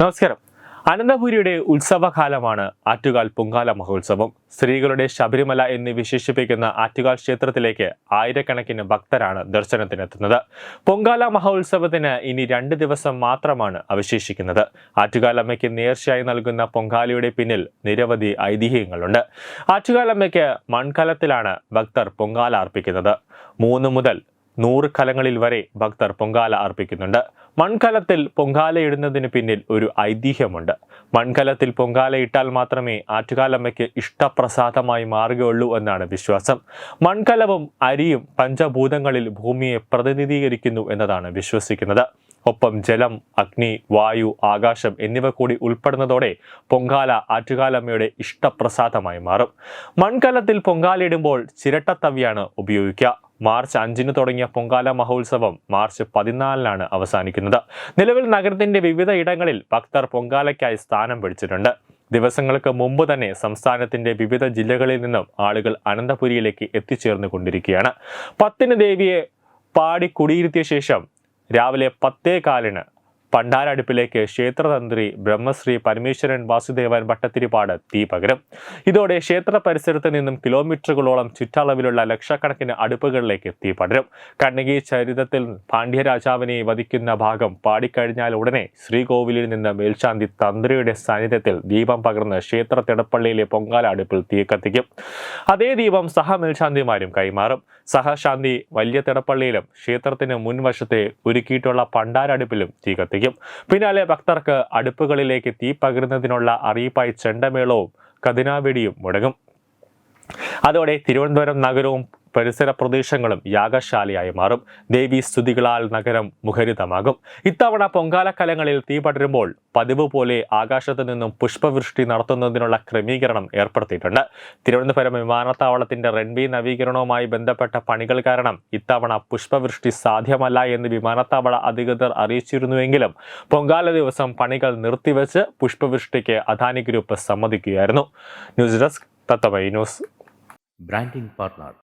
നമസ്കാരം. അനന്തപുരിയുടെ ഉത്സവകാലമാണ് ആറ്റുകാൽ പൊങ്കാല മഹോത്സവം. സ്ത്രീകളുടെ ശബരിമല എന്ന് വിശേഷിപ്പിക്കുന്ന ആറ്റുകാൽ ക്ഷേത്രത്തിലേക്ക് ആയിരക്കണക്കിന് ഭക്തരാണ് ദർശനത്തിനെത്തുന്നത്. പൊങ്കാല മഹോത്സവത്തിന് ഇനി രണ്ട് ദിവസം മാത്രമാണ് അവശേഷിക്കുന്നത്. ആറ്റുകാലമ്മയ്ക്ക് നേർച്ചയായി നൽകുന്ന പൊങ്കാലയുടെ പിന്നിൽ നിരവധി ഐതിഹ്യങ്ങളുണ്ട്. ആറ്റുകാലമ്മയ്ക്ക് മൺകലത്തിലാണ് ഭക്തർ പൊങ്കാല അർപ്പിക്കുന്നത്. മൂന്ന് മുതൽ നൂറ് കലങ്ങളിൽ വരെ ഭക്തർ പൊങ്കാല അർപ്പിക്കുന്നുണ്ട്. മൺകലത്തിൽ പൊങ്കാലയിടുന്നതിന് പിന്നിൽ ഒരു ഐതിഹ്യമുണ്ട്. മൺകലത്തിൽ പൊങ്കാലയിട്ടാൽ മാത്രമേ ആറ്റുകാലമ്മയ്ക്ക് ഇഷ്ടപ്രസാദമായി മാറുകയുള്ളൂ എന്നാണ് വിശ്വാസം. മൺകലവും അരിയും പഞ്ചഭൂതങ്ങളിൽ ഭൂമിയെ പ്രതിനിധീകരിക്കുന്നു എന്നതാണ് വിശ്വസിക്കുന്നത്. ഒപ്പം ജലം അഗ്നി വായു ആകാശം എന്നിവ കൂടി ഉൾപ്പെടുന്നതോടെ പൊങ്കാല ആറ്റുകാലമ്മയുടെ ഇഷ്ടപ്രസാദമായി മാറും. മൺകലത്തിൽ പൊങ്കാലയിടുമ്പോൾ ചിരട്ടത്തവിയാണ് ഉപയോഗിക്കുക. മാർച്ച് അഞ്ചിന് തുടങ്ങിയ പൊങ്കാല മഹോത്സവം മാർച്ച് പതിനാലിനാണ് അവസാനിക്കുന്നത്. നിലവിൽ നഗരത്തിന്റെ വിവിധ ഇടങ്ങളിൽ ഭക്തർ പൊങ്കാലയ്ക്കായി സ്ഥാനം പിടിച്ചിട്ടുണ്ട്. ദിവസങ്ങൾക്ക് മുമ്പ് തന്നെ സംസ്ഥാനത്തിന്റെ വിവിധ ജില്ലകളിൽ നിന്നും ആളുകൾ അനന്തപുരിയിലേക്ക് എത്തിച്ചേർന്നു കൊണ്ടിരിക്കുകയാണ് പത്തിന് ദേവിയെ പാടി കുടിയിരുത്തിയ ശേഷം രാവിലെ പത്തേ കാലിന് പണ്ടാരടുപ്പിലേക്ക് ക്ഷേത്രതന്ത്രി ബ്രഹ്മശ്രീ പരമേശ്വരൻ വാസുദേവൻ ഭട്ടത്തിരിപ്പാട് തീ പകരും. ഇതോടെ ക്ഷേത്ര പരിസരത്ത് നിന്നും കിലോമീറ്ററുകളോളം ചുറ്റളവിലുള്ള ലക്ഷക്കണക്കിന് അടുപ്പുകളിലേക്ക് തീ പടരും. കണ്ണകി ചരിതത്തിൽ പാണ്ഡ്യരാജാവിനെ വധിക്കുന്ന ഭാഗം പാടിക്കഴിഞ്ഞാൽ ഉടനെ ശ്രീകോവിലിൽ നിന്ന് മേൽശാന്തി തന്ത്രിയുടെ സാന്നിധ്യത്തിൽ ദീപം പകർന്ന് ക്ഷേത്ര തിടപ്പള്ളിയിലെ പൊങ്കാല അടുപ്പിൽ തീ കത്തിക്കും. അതേ ദീപം സഹമേൽശാന്തിമാരും കൈമാറും. സഹശാന്തി വലിയ തിടപ്പള്ളിയിലും ക്ഷേത്രത്തിന് മുൻവശത്തെ ഒരുക്കിയിട്ടുള്ള പണ്ടാരടുപ്പിലും തീ കത്തിക്കും പിന്നാലെ ഭക്തർക്ക് അടുപ്പുകളിലേക്ക് തീ പകരുന്നതിനുള്ള അറിയിപ്പായി ചെണ്ടമേളവും കതിനാവെടിയും മുടങ്ങും. അതോടെ തിരുവനന്തപുരം നഗരവും പരിസര പ്രദേശങ്ങളും യാഗശാലയായി മാറും. ദേവീ സ്തുതികളാൽ നഗരം മുഖരിതമാകും. ഇത്തവണ പൊങ്കാലക്കലങ്ങളിൽ തീ പടരുമ്പോൾ പതിവ് പോലെ ആകാശത്തു നിന്നും പുഷ്പവൃഷ്ടി നടത്തുന്നതിനുള്ള ക്രമീകരണം ഏർപ്പെടുത്തിയിട്ടുണ്ട്. തിരുവനന്തപുരം വിമാനത്താവളത്തിന്റെ റൺവേ നവീകരണവുമായി ബന്ധപ്പെട്ട പണികൾ കാരണം ഇത്തവണ പുഷ്പവൃഷ്ടി സാധ്യമല്ല എന്ന് വിമാനത്താവള അധികൃതർ അറിയിച്ചിരുന്നുവെങ്കിലും പൊങ്കാല ദിവസം പണികൾ നിർത്തിവെച്ച് പുഷ്പവൃഷ്ടിക്ക് അദാനി ഗ്രൂപ്പ് സമ്മതിക്കുകയായിരുന്നു. News desk തത്തമൈ news. Branding partner